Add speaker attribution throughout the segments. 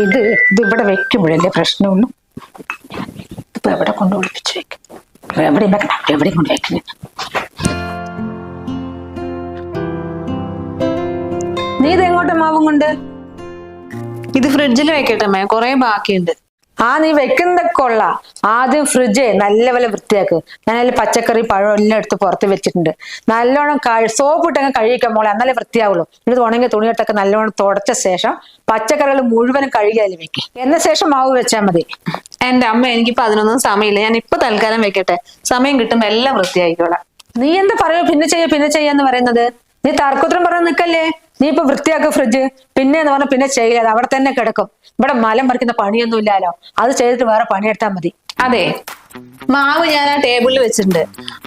Speaker 1: ഇത് ഇത് ഇവിടെ വെക്കുമ്പോഴല്ലേ പ്രശ്നമുള്ളൂ? ഇപ്പൊ എവിടെ കൊണ്ട് ഒളിപ്പിച്ച് വെക്കും? എവിടെയും വെക്കണം എവിടെയും കൊണ്ട് വെക്കുന്നത് നീ ഇത് എങ്ങോട്ട് മാവും കൊണ്ട്?
Speaker 2: ഇത് ഫ്രിഡ്ജിൽ വെക്കട്ടെ അമ്മ കുറെ ബാക്കിയുണ്ട്.
Speaker 1: ആ നീ വെക്കുന്ന കൊള്ള. ആദ്യം ഫ്രിഡ്ജ് നല്ല പോലെ വൃത്തിയാക്ക്. ഞാൻ അതിൽ പച്ചക്കറി പഴം എല്ലാം എടുത്ത് പുറത്ത് വെച്ചിട്ടുണ്ട്. നല്ലോണം സോപ്പ് ഇട്ടങ്ങ് കഴുകിക്കാൻ മോളെ എന്നാലേ വൃത്തിയാവുള്ളൂ. ഇത് ഉണങ്ങിയ തുണിയിട്ടൊക്കെ നല്ലോണം തുടച്ച ശേഷം പച്ചക്കറികൾ മുഴുവനും കഴുകി അതിൽ വെക്കും. എന്ന ശേഷം മാവ് വെച്ചാൽ മതി.
Speaker 2: എന്റെ അമ്മ എനിക്കിപ്പോ അതിനൊന്നും സമയമില്ല. ഞാൻ ഇപ്പൊ തൽക്കാലം വെക്കട്ടെ. സമയം കിട്ടുമ്പോ എല്ലാം വൃത്തിയായിക്കോളാം.
Speaker 1: നീ എന്താ പറയുക പിന്നെ ചെയ്യ പിന്നെ ചെയ്യാന്ന് പറയുന്നത്? നീ തർക്കുത്രം പറഞ്ഞ് നിൽക്കല്ലേ നീ ഇപ്പൊ വൃത്തിയാക്കുക ഫ്രിഡ്ജ് പിന്നെ എന്ന് പറഞ്ഞാൽ പിന്നെ ചെയ്യാതെ അവിടെ തന്നെ കിടക്കും. ഇവിടെ മലം പറിക്കുന്ന പണിയൊന്നും ഇല്ലാലോ. അത് ചെയ്തിട്ട് വേറെ പണിയെടുത്താൽ മതി.
Speaker 2: അതെ. മാവ് ഞാൻ ആ ടേബിളിൽ വെച്ചിട്ടുണ്ട്.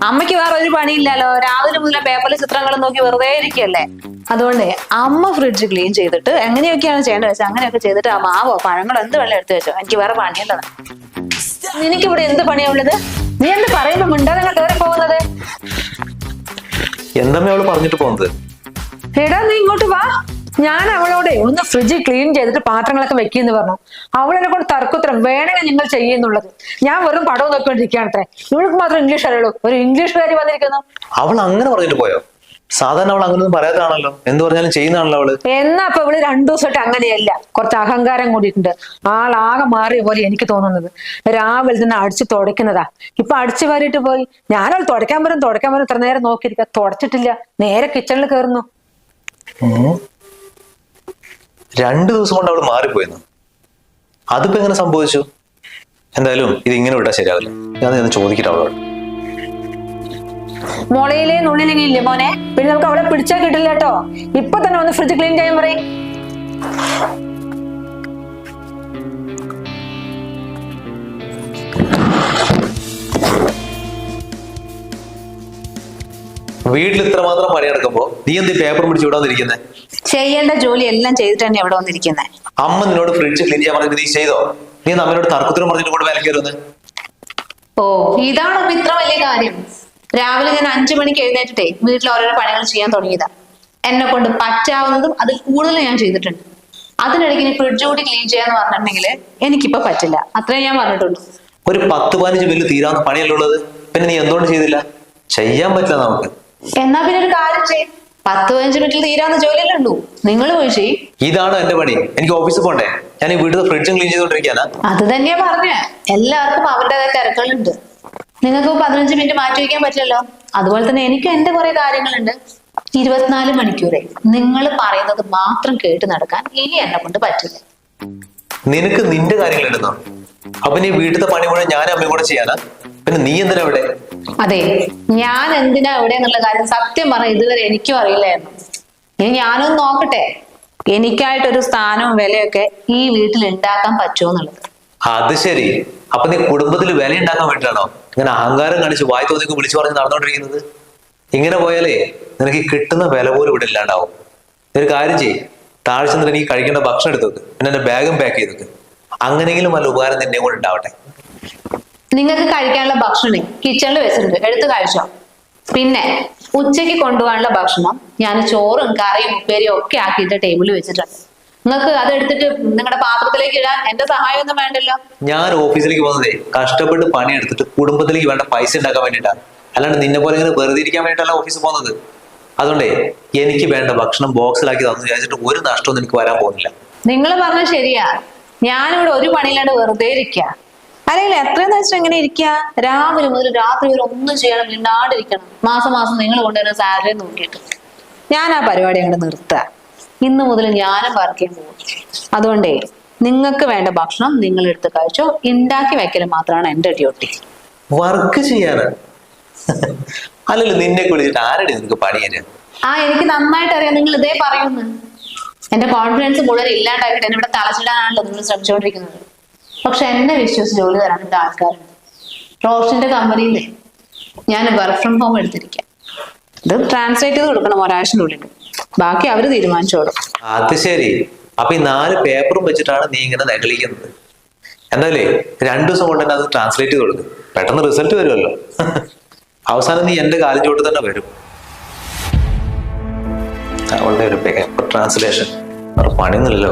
Speaker 2: അമ്മയ്ക്ക് വേറെ ഒരു പണിയില്ലല്ലോ രാവിലെ മുതൽ പേപ്പറിൽ ചിത്രങ്ങൾ നോക്കി വെറുതെ ഇരിക്കല്ലേ. അതുകൊണ്ട് അമ്മ ഫ്രിഡ്ജ് ക്ലീൻ ചെയ്തിട്ട് എങ്ങനെയൊക്കെയാണ് ചെയ്യേണ്ടത് വെച്ചാൽ അങ്ങനെയൊക്കെ ചെയ്തിട്ട് ആ മാവോ പഴങ്ങളോ എന്ത് വെള്ളം എടുത്തു വെച്ചോ. എനിക്ക് വേറെ പണിയുള്ളതാണ്
Speaker 1: നിനക്ക് ഇവിടെ എന്ത് പണിയാ ഉള്ളത്? നീ എന്ത് പറയുമ്പോ മിണ്ടാതെ കയറി പോകുന്നത്?
Speaker 3: എന്തമ്മ അവൾ പറഞ്ഞിട്ട് പോകുന്നത്?
Speaker 1: എടാ നീ ഇങ്ങോട്ട് വാ. ഞാൻ അവളോടെ ഒന്ന് ഫ്രിഡ്ജ് ക്ലീൻ ചെയ്തിട്ട് പാത്രങ്ങളൊക്കെ വെക്കിയെന്ന് പറഞ്ഞു. അവളെന്നെ കൊണ്ട് തർക്കുത്തരം വേണമെങ്കിൽ നിങ്ങൾ ചെയ്യുന്നുള്ളത്. ഞാൻ വെറും പടവും നോക്കിക്കൊണ്ടിരിക്കുകയാണത്രേ. ഇവൾക്ക് മാത്രം ഇംഗ്ലീഷ് അറിയുള്ളൂ. ഒരു ഇംഗ്ലീഷുകാരി വന്നിരിക്കുന്നു.
Speaker 3: അവൾ അങ്ങനെ പറഞ്ഞിട്ട് പോയോ? സാധാരണ അവൾ അങ്ങനെയൊന്നും പറയാത്താണല്ലോ എന്ന് പറഞ്ഞാലും ചെയ്യുന്നതാണല്ലോ അവൾ.
Speaker 1: എന്നാ അപ്പൊ ഇവൾ രണ്ടു ദിവസമായിട്ട് അങ്ങനെയല്ല. കുറച്ച് അഹങ്കാരം കൂടിയിട്ടുണ്ട്. ആളാകെ മാറിയ പോലെ എനിക്ക് തോന്നുന്നത്. രാവിലെ തന്നെ അടിച്ച് തുടയ്ക്കുന്നതാ. ഇപ്പൊ അടിച്ച് വാരിയിട്ട് പോയി. ഞാനവൾ തുടയ്ക്കാൻ വരും തുടയ്ക്കാൻ വരും. ഇത്ര നേരം നോക്കിയിരിക്കുക. തുടച്ചിട്ടില്ല. നേരെ കിച്ചണിൽ കയറുന്നു
Speaker 3: രണ്ടു ദിവസം കൊണ്ട് അവൾ മാറിപ്പോയിരുന്നു അതിപ്പോ എങ്ങനെ സംഭവിച്ചു? എന്തായാലും ഇത് ഇങ്ങനെ വിട്ടാൽ ശരിയാവില്ല. ഞാൻ ഒന്ന് ചോദിക്കട്ടെ അവളോട്.
Speaker 1: മുളയിലെ നുള്ളിലെങ്കിലില്ലേ മോനെ? പിന്നെ നമുക്ക് അവളെ പിടിച്ചാൽ കിട്ടില്ല കേട്ടോ. ഇപ്പൊ തന്നെ ഒന്ന് ഫ്രിഡ്ജ് ക്ലീൻ ചെയ്യാൻ പറയും.
Speaker 3: വീട്ടിൽ ഇത്രമാത്രം നടക്കുമ്പോ നീ എന്ത് പേപ്പർ പിടിച്ച് ഇവിടെ വന്നിരിക്കുന്നത്
Speaker 2: ചെയ്യേണ്ട ജോലി എല്ലാം ചെയ്തിട്ട് തന്നെ ഇവിടെ വന്നിരിക്കുന്നത്
Speaker 3: അമ്മ നിന്നോട് ഫ്രിഡ്ജ് ക്ലീൻ ചെയ്യാൻ പറഞ്ഞിട്ട് നീ ചെയ്തോ? നീ അമ്മയോട് തർക്കത്തിനും പറഞ്ഞിട്ട് കൂടെ വിലക്ക് വരുന്നത്
Speaker 2: ഓ ഇതാണ് ഇത്ര വലിയ കാര്യം. രാവിലെ ഞാൻ അഞ്ചു മണിക്ക് എഴുന്നേറ്റിട്ടേ വീട്ടിൽ ഓരോരോ പണികൾ ചെയ്യാൻ തുടങ്ങിയതാ. എന്നെ കൊണ്ട് പറ്റാവുന്നതും അതിൽ കൂടുതൽ ഞാൻ ചെയ്തിട്ടുണ്ട്. അതിനിടയ്ക്ക് ഇനി ഫ്രിഡ്ജ് കൂടി ക്ലീൻ ചെയ്യാന്ന് പറഞ്ഞിട്ടുണ്ടെങ്കിൽ എനിക്കിപ്പോ പറ്റില്ല. അത്രേ ഞാൻ പറഞ്ഞിട്ടുള്ളൂ.
Speaker 3: ഒരു പത്ത് പതിനഞ്ച് ബില്ല് തീരാവുന്ന പണിയല്ലേ ഉള്ളത്? പിന്നെ നീ എന്തുകൊണ്ട് ചെയ്തില്ല? ചെയ്യാൻ പറ്റില്ല നമുക്ക്.
Speaker 2: എന്നാ പിന്നെ ഒരു കാര്യം ചെയ്യും. പത്ത് പതിനഞ്ച് മിനിറ്റിൽ തീരാവുന്ന ജോലിയല്ലേ ഉള്ളൂ. നിങ്ങൾ പോയി ചെയ്യും.
Speaker 3: ഇതാണോ എന്റെ പണി. എനിക്ക് ഓഫീസിൽ പോണ്ടേ? ഞാൻ ഈ വീട്ടിൽ ഫ്രിഡ്ജും ക്ലീൻ ചെയ്തോണ്ടിരിക്കാനാ
Speaker 2: അത് തന്നെയാ പറഞ്ഞ. എല്ലാവർക്കും അവരുടേതായ തിരക്കുകളുണ്ട്. നിങ്ങൾക്ക് പതിനഞ്ച് മിനിറ്റ് മാറ്റി വയ്ക്കാൻ പറ്റില്ലല്ലോ? അതുപോലെ തന്നെ എനിക്ക് എന്റെ കുറെ കാര്യങ്ങളുണ്ട്. ഇരുപത്തിനാല് മണിക്കൂറെ നിങ്ങൾ പറയുന്നത് മാത്രം കേട്ട് നടക്കാൻ ഇനി എന്നെ കൊണ്ട് പറ്റില്ല.
Speaker 3: നിനക്ക് നിന്റെ കാര്യങ്ങൾ എടുന്നോ അപ്പൊ നീ വീട്ടിലത്തെ പണി മുഴുവൻ ഞാൻ അമ്മയും കൂടെ ചെയ്യാനാ പിന്നെ നീ എന്തിനാ ഇവിടെ?
Speaker 2: അതെ ഞാൻ എന്തിനാ ഇവിടെ എന്നുള്ള കാര്യം സത്യം പറഞ്ഞ ഇതുവരെ എനിക്കും അറിയില്ലായിരുന്നു. ഇനി ഞാനൊന്ന് നോക്കട്ടെ എനിക്കായിട്ടൊരു സ്ഥാനവും വിലയൊക്കെ ഈ വീട്ടിൽ ഉണ്ടാക്കാൻ പറ്റുമോ എന്നുള്ളത്.
Speaker 3: അത് ശരി. അപ്പൊ നീ കുടുംബത്തിൽ വില ഉണ്ടാക്കാൻ വേണ്ടിയിട്ടാണോ? ഇങ്ങനെ അഹങ്കാരം കാണിച്ച് വായി തോന്നിക്ക് വിളിച്ചു പറഞ്ഞ് നടന്നുകൊണ്ടിരിക്കുന്നത് ഇങ്ങനെ പോയാലേ നിനക്ക് കിട്ടുന്ന വില പോലും ഇവിടെ ഇല്ലാണ്ടാവും. ഒരു കാര്യം ചെയ്യ്. താഴ്ച നിനക്ക് എനിക്ക് കഴിക്കേണ്ട ഭക്ഷണം എടുത്തു വെക്ക്. പിന്നെ എന്റെ ബാഗും പാക്ക് ചെയ്ത് വെക്ക്. അങ്ങനെയെങ്കിലും വല്ല ഉപകാരം നിന്നെ കൂടെ ഉണ്ടാവട്ടെ.
Speaker 2: നിങ്ങൾക്ക് കഴിക്കാനുള്ള ഭക്ഷണം കിച്ചണിൽ വെച്ചിട്ടുണ്ട്. എടുത്ത് കഴിച്ചോ. പിന്നെ ഉച്ചയ്ക്ക് കൊണ്ടുപോകാനുള്ള ഭക്ഷണം ഞാൻ ചോറും കറിയും ഉപ്പേരിയും ഒക്കെ ആക്കിയിട്ട് ടേബിളിൽ വെച്ചിട്ടുണ്ട്. നിങ്ങൾക്ക് അത് എടുത്തിട്ട് നിങ്ങളുടെ പാത്രത്തിലേക്ക് ഇടാൻ എന്റെ സഹായം ഒന്നും വേണ്ടല്ലോ.
Speaker 3: ഞാൻ ഓഫീസിലേക്ക് പോകുന്നതേ കഷ്ടപ്പെട്ട് പണി എടുത്തിട്ട് കുടുംബത്തിലേക്ക് വേണ്ട പൈസ ഉണ്ടാക്കാൻ വേണ്ടിയിട്ടാണ് അല്ലാണ്ട് നിന്നെ പോലെ ഇങ്ങനെ വെറുതെ ഇരിക്കാൻ വേണ്ടിയിട്ടല്ല ഓഫീസിൽ പോകുന്നത്. അതുകൊണ്ടേ എനിക്ക് വേണ്ട ഭക്ഷണം ബോക്സിലാക്കി തന്നു വിചാരിച്ചിട്ട് ഒരു നഷ്ടവും എനിക്ക് വരാൻ പോകുന്നില്ല.
Speaker 2: നിങ്ങൾ പറഞ്ഞ ശരിയാ. ഞാനിവിടെ ഒരു പണിയില്ലാണ്ട് വെറുതെ ഇരിക്കുക അല്ലെങ്കിൽ എത്രയെന്ന് വെച്ചാൽ എങ്ങനെ ഇരിക്കുക രാവിലെ മുതൽ രാത്രി വരെ ഒന്നും ചെയ്യണം മിണ്ടാണ്ടിരിക്കണം. മാസം മാസം നിങ്ങൾ കൊണ്ടുവരുന്ന സാലറി നോക്കിയിട്ട്. ഞാൻ ആ പരിപാടി അങ്ങോട്ട് നിർത്തുക ഇന്ന് മുതൽ ഞാനും വർക്ക് ചെയ്യാൻ പോകും അതുകൊണ്ടേ നിങ്ങൾക്ക് വേണ്ട ഭക്ഷണം നിങ്ങൾ എടുത്ത് കഴിച്ചോ. ഉണ്ടാക്കി വെക്കൽ മാത്രമാണ് എന്റെ ഡ്യൂട്ടി
Speaker 3: വർക്ക് ചെയ്യാനാണ് അല്ലല്ലോ നിന്നെ ആരുടെ നിനക്ക്
Speaker 2: ആ എനിക്ക് നന്നായിട്ട് അറിയാം. നിങ്ങൾ ഇതേ പറയുന്നു. എന്റെ കോൺഫിഡൻസ് മുഴുവൻ ഇല്ലാണ്ടാക്കിയിട്ട് എന്നെ ഇവിടെ തളച്ചിടാനാണല്ലോ നിങ്ങൾ ശ്രമിച്ചുകൊണ്ടിരിക്കുന്നത്. പക്ഷെ എന്നെ വിശ്വസിച്ച് ജോലി തരാൻ ഇവിടെ ആൾക്കാരുണ്ട്. റോഷന്റെ കമ്പനിയിലെ ഞാൻ വർക്ക് ഫ്രം ഹോം എടുത്തിരിക്കാം. ഇത് ട്രാൻസ്ലേറ്റ് ചെയ്ത് കൊടുക്കണം ഒരാഴ്ചനുള്ളിൽ ബാക്കി അവർ തീരുമാനിച്ചോളും
Speaker 3: അത് ശരി. അപ്പൊ ഈ നാല് പേപ്പറും വെച്ചിട്ടാണ് നീ ഇങ്ങനെ നകളിക്കുന്നത് എന്നാലേ രണ്ടു ദിവസം കൊണ്ട് തന്നെ അത് ട്രാൻസ്ലേറ്റ് ചെയ്ത് കൊടുക്കും. പെട്ടെന്ന് റിസൾട്ട് വരുമല്ലോ. അവസാനം നീ എന്റെ കാലം ചോട്ട് തന്നെ വരും. അവളുടെ ഒരു പേപ്പർ ട്രാൻസ്ലേഷൻ പണിന്നല്ലോ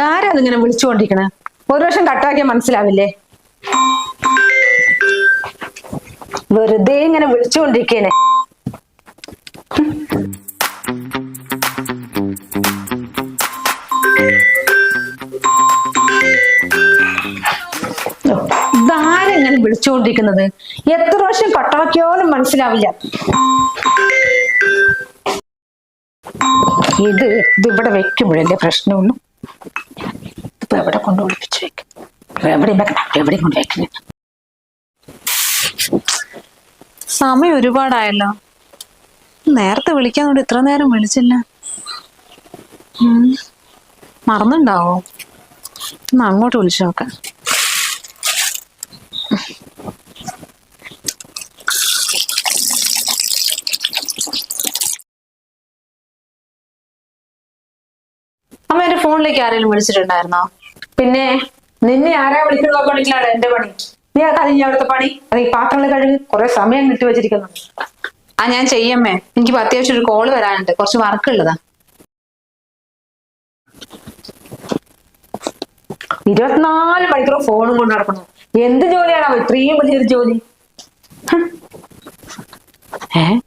Speaker 1: ഇതാരാ അതിങ്ങനെ വിളിച്ചുകൊണ്ടിരിക്കണേ? ഒരു വർഷം കട്ടാക്കിയ മനസ്സിലാവില്ലേ? വെറുതെ ഇങ്ങനെ വിളിച്ചുകൊണ്ടിരിക്കേനെ. ഇതാരെങ്ങനെ വിളിച്ചുകൊണ്ടിരിക്കുന്നത്? എത്ര വർഷം കട്ടാക്കിയാലും മനസ്സിലാവില്ല. ഇത് ഇതിവിടെ വെക്കുമ്പോഴല്ലേ പ്രശ്നമുള്ളൂ? ഇപ്പൊ എവിടെ കൊണ്ട് ഒളിപ്പിച്ചു വെക്കും? എവിടെയും വെക്കണം എവിടെയും കൊണ്ട് വെക്കുന്നത്
Speaker 2: സമയം ഒരുപാടായല്ലോ. നേരത്തെ വിളിക്കാന്നോണ്ട് ഇത്ര നേരം വിളിച്ചില്ല. മറന്നുണ്ടാവോ? അങ്ങോട്ട് വിളിച്ചു നോക്കാം. അമ്മ എന്റെ ഫോണിലേക്ക് ആരെങ്കിലും വിളിച്ചിട്ടുണ്ടായിരുന്നോ?
Speaker 1: പിന്നെ നിന്നെ ആരാ വിളിക്കുന്നത് പണിക്കാണ് എന്റെ പണി. നീ ആ കഴിഞ്ഞ അവിടുത്തെ പണി? അത് ഈ പാത്രങ്ങൾ കഴുകി കുറെ സമയം കിട്ടി വെച്ചിരിക്കുന്നു.
Speaker 2: ആ ഞാൻ ചെയ്യമ്മേ. എനിക്ക് അത്യാവശ്യം ഒരു കോൾ വരാനുണ്ട്. കുറച്ച് വർക്ക് ഉള്ളതാ.
Speaker 1: ഇരുപത്തിനാല് മണിക്കൂർ ഫോണും കൊണ്ട് നടക്കുന്നു. എന്ത് ജോലിയാണോ ഇത്രയും വലിയൊരു ജോലി.
Speaker 2: ഏ?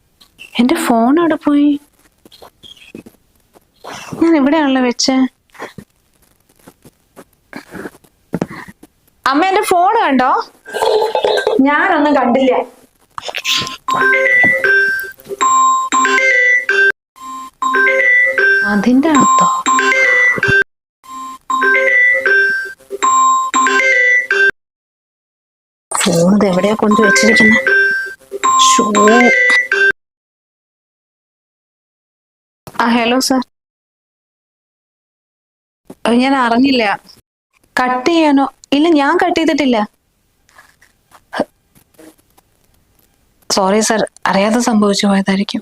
Speaker 2: എന്റെ ഫോൺ അവിടെ പോയി? ഞാൻ എവിടെയാണല്ലോ വെച്ച്. അമ്മ എന്റെ ഫോൺ കണ്ടോ?
Speaker 1: ഞാനൊന്നും കണ്ടില്ല.
Speaker 2: അതിന്റെ അർത്ഥോ? ഫോൺ ഇത് എവിടെയാ കൊണ്ട് വെച്ചിരിക്കുന്നത് ആ ഹലോ സർ. ഞാൻ അറിഞ്ഞില്ല. കട്ട് ചെയ്യാനോ? ഇല്ല ഞാൻ കട്ട് ചെയ്തിട്ടില്ല. സോറി സർ അറിയാതെ സംഭവിച്ചു പോയതായിരിക്കും.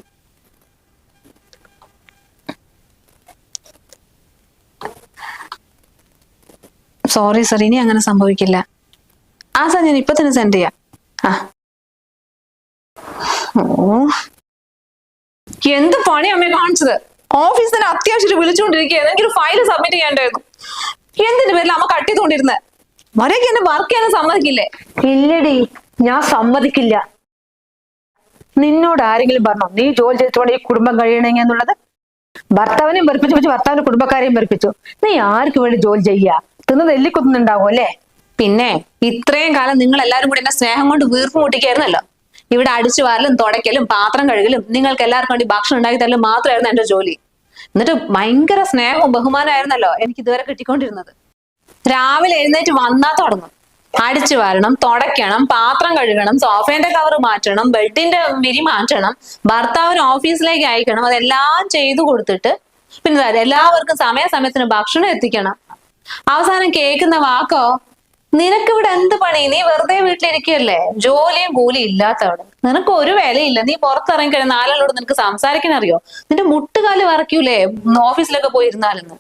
Speaker 2: സോറി സർ ഇനി അങ്ങനെ സംഭവിക്കില്ല. ആ സാർ ഞാൻ ഇപ്പൊ തന്നെ സെൻഡ് ചെയ്യാം. ആ. എന്ത് പണി അമ്മയെ കാണിച്ചത്? ഓഫീസിൽ തന്നെ അത്യാവശ്യം വിളിച്ചുകൊണ്ടിരിക്കുകയാണ്. എനിക്കൊരു ഫയൽ സബ്മിറ്റ് ചെയ്യേണ്ടായിരുന്നു എന്തിന്റെ പേരിൽ അമ്മ കട്ട് ചെയ്തുകൊണ്ടിരുന്നത് മര്യാദയ്ക്ക് എന്നെ വർക്ക് ചെയ്യാൻ സമ്മതിക്കില്ലേ?
Speaker 1: ഇല്ലടി ഞാൻ സമ്മതിക്കില്ല. നിന്നോട് ആരെങ്കിലും പറഞ്ഞോ? നീ ജോലി ചെയ്തിട്ടുകൊണ്ട് ഈ കുടുംബം കഴിയണമെങ്കിൽ എന്നുള്ളത്? ഭർത്താവിനെയും വെറുപ്പിച്ചു വെച്ച് ഭർത്താവിന്റെ കുടുംബക്കാരെയും വെറുപ്പിച്ചു. നീ ആർക്ക് വേണ്ടി ജോലി ചെയ്യുക? തിന്ന് നെല്ലിക്കുത്തുന്നുണ്ടാവും അല്ലേ?
Speaker 2: പിന്നെ ഇത്രയും കാലം നിങ്ങൾ എല്ലാവരും കൂടി എന്നെ സ്നേഹം കൊണ്ട് വീർപ്പ് മുട്ടിക്കായിരുന്നല്ലോ. ഇവിടെ അടിച്ചു വാരലും തുടയ്ക്കലും പാത്രം കഴുകലും നിങ്ങൾക്ക് എല്ലാവർക്കും വേണ്ടി ഭക്ഷണം ഉണ്ടാക്കി തരലും മാത്രമായിരുന്നു എന്റെ ജോലി. എന്നിട്ട് ഭയങ്കര സ്നേഹവും ബഹുമാനമായിരുന്നല്ലോ എനിക്ക് ഇതുവരെ കിട്ടിക്കൊണ്ടിരുന്നത്. രാവിലെ എഴുന്നേറ്റ് വന്നാ തുടങ്ങും. അടിച്ചു വാരണം തുടയ്ക്കണം പാത്രം കഴുകണം സോഫേന്റെ കവർ മാറ്റണം ബെഡിന്റെ വിരി മാറ്റണം ഭർത്താവിന് ഓഫീസിലേക്ക് അയക്കണം അതെല്ലാം ചെയ്തു കൊടുത്തിട്ട് പിന്നെ എല്ലാവർക്കും സമയാസമയത്തിന് ഭക്ഷണം എത്തിക്കണം. അവസാനം കേൾക്കുന്ന വാക്കോ നിനക്ക് ഇവിടെ എന്ത് പണി? നീ വെറുതെ വീട്ടിലിരിക്കുകയല്ലേ ജോലിയും കൂലിയും ഇല്ലാത്തവിടെ നിനക്ക് ഒരു വിലയില്ല. നീ പുറത്തിറങ്ങി കഴിഞ്ഞാൽ നാലാളോട് നിനക്ക് സംസാരിക്കാൻ അറിയോ നിന്റെ മുട്ടുകാൽ വറക്കൂലേ ഓഫീസിലൊക്കെ പോയിരുന്നാലെന്ന്.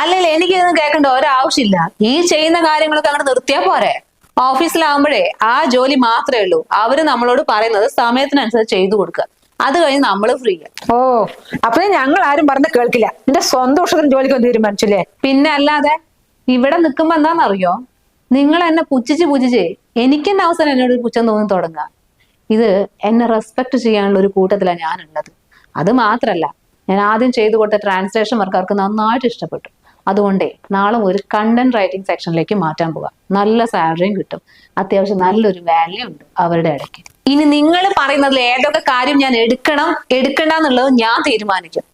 Speaker 2: അല്ലല്ലേ എനിക്ക് ഇതൊന്നും കേൾക്കേണ്ട ഒരാവശ്യമില്ല. ഈ ചെയ്യുന്ന കാര്യങ്ങളൊക്കെ അങ്ങോട്ട് നിർത്തിയാ പോരെ. ഓഫീസിലാവുമ്പോഴേ ആ ജോലി മാത്രമേ ഉള്ളൂ. അവർ നമ്മളോട് പറയുന്നത് സമയത്തിനനുസരിച്ച് ചെയ്തു കൊടുക്കുക. അത് കഴിഞ്ഞ് നമ്മൾ ഫ്രീ
Speaker 1: ഓ അപ്പൊ ഞങ്ങൾ ആരും പറഞ്ഞ കേൾക്കില്ല. നിന്റെ സ്വന്തം ഇഷ്ടത്തിന് ജോലിക്ക് തീരുമാനിച്ചില്ലേ?
Speaker 2: പിന്നെ അല്ലാതെ ഇവിടെ നിൽക്കുമ്പോ എന്താണെന്നറിയോ നിങ്ങൾ എന്നെ പുച്ഛിച്ച് പുച്ഛിച്ച് എനിക്ക് തന്നെ അവസരം എന്നോട് പുച്ഛം തോന്നി തുടങ്ങുക. ഇത് എന്നെ റെസ്പെക്ട് ചെയ്യാനുള്ള ഒരു കൂട്ടത്തിലാണ് ഞാനുള്ളത്. അത് മാത്രല്ല ഞാൻ ആദ്യം ചെയ്തു കൊടുത്ത ട്രാൻസ്ലേഷൻ വർക്ക് അവർക്ക് നന്നായിട്ട് ഇഷ്ടപ്പെട്ടു. അതുകൊണ്ടേ നാളെ ഒരു കണ്ടന്റ് റൈറ്റിംഗ് സെക്ഷനിലേക്ക് മാറ്റാൻ പോവാം. നല്ല സാലറിയും കിട്ടും. അത്യാവശ്യം നല്ലൊരു വാല്യൂ ഉണ്ട് അവരുടെ ഇടയ്ക്ക്. ഇനി നിങ്ങൾ പറയുന്നതിൽ ഏതൊക്കെ കാര്യം ഞാൻ എടുക്കണം എടുക്കണ്ട എന്നുള്ളത് ഞാൻ തീരുമാനിക്കും.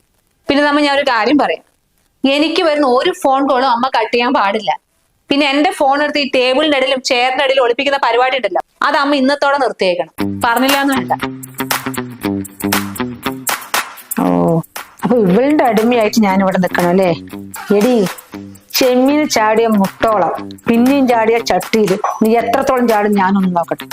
Speaker 2: പിന്നെ നമ്മൾ ഞാൻ ഒരു കാര്യം പറയാം. എനിക്ക് വരുന്ന ഒരു ഫോൺ കോളും അമ്മ കട്ട് ചെയ്യാൻ പാടില്ല. പിന്നെ എന്റെ ഫോൺ എടുത്ത് ഈ ടേബിളിന്റെ ഇടയിലും ചെയറിന്റെ ഇടയിലും ഒളിപ്പിക്കുന്ന പരിപാടി ഉണ്ടല്ലോ. അത് അമ്മ ഇന്നത്തോടെ നിർത്തിയേക്കണം. പറഞ്ഞില്ല എന്ന് വേണ്ട.
Speaker 1: ഓ അപ്പൊ ഇവളുടെ അടിമയായിട്ട് ഞാൻ ഇവിടെ നിൽക്കണം അല്ലേ? എടി ചെമ്മീന് ചാടിയ മുട്ടോളം പിന്നെയും ചാടിയ ചട്ടിയിൽ. നീ എത്രത്തോളം ചാടും ഞാനൊന്ന് നോക്കട്ടെ.